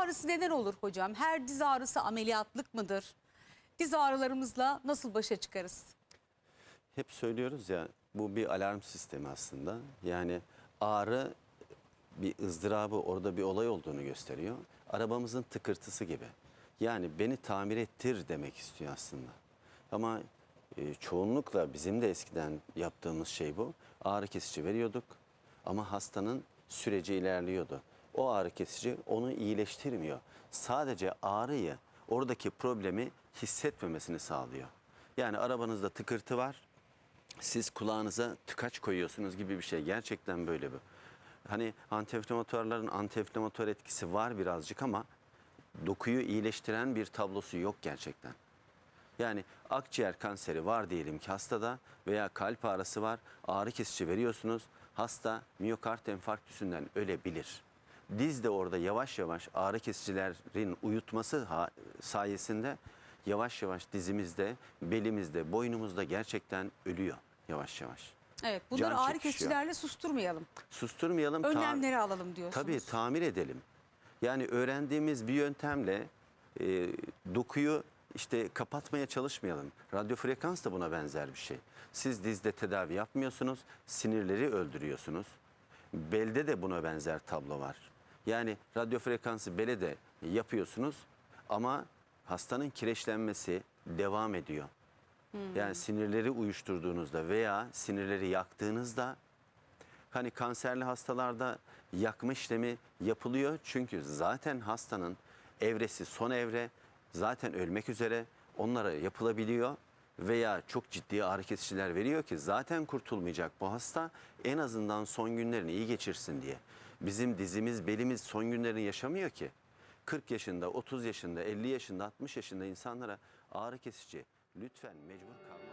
ağrısı neden olur hocam? Her diz ağrısı ameliyatlık mıdır? Diz ağrılarımızla nasıl başa çıkarız? Hep söylüyoruz ya bu bir alarm sistemi aslında. Yani ağrı bir ızdırabı orada bir olay olduğunu gösteriyor. Arabamızın tıkırtısı gibi. Yani beni tamir ettir demek istiyor aslında. Ama e, çoğunlukla bizim de eskiden yaptığımız şey bu. Ağrı kesici veriyorduk ama hastanın süreci ilerliyordu. O ağrı kesici onu iyileştirmiyor. Sadece ağrıyı, oradaki problemi hissetmemesini sağlıyor. Yani arabanızda tıkırtı var, siz kulağınıza tıkaç koyuyorsunuz gibi bir şey. Gerçekten böyle bu. Hani antiinflamatuarların antiinflamatuar etkisi var birazcık ama dokuyu iyileştiren bir tablosu yok gerçekten. Yani akciğer kanseri var diyelim ki hastada veya kalp ağrısı var. Ağrı kesici veriyorsunuz. Hasta miyokard enfarktüsünden ölebilir. Diz de orada yavaş yavaş ağrı kesicilerin uyutması sayesinde yavaş yavaş dizimizde, belimizde, boynumuzda gerçekten ölüyor yavaş yavaş. Evet bunları Can ağrı çekişiyor. kesicilerle susturmayalım. Susturmayalım. Önlemleri alalım diyorsunuz. Tabii tamir edelim. Yani öğrendiğimiz bir yöntemle e, dokuyu işte kapatmaya çalışmayalım. Radyo frekans da buna benzer bir şey. Siz dizde tedavi yapmıyorsunuz, sinirleri öldürüyorsunuz. Belde de buna benzer tablo var. Yani radyo frekansı bele de yapıyorsunuz ama hastanın kireçlenmesi devam ediyor. Yani sinirleri uyuşturduğunuzda veya sinirleri yaktığınızda Hani kanserli hastalarda yakma işlemi yapılıyor. Çünkü zaten hastanın evresi son evre zaten ölmek üzere onlara yapılabiliyor veya çok ciddi ağrı kesiciler veriyor ki zaten kurtulmayacak bu hasta en azından son günlerini iyi geçirsin diye. Bizim dizimiz belimiz son günlerini yaşamıyor ki. 40 yaşında, 30 yaşında, 50 yaşında, 60 yaşında insanlara ağrı kesici lütfen mecbur kalmayın.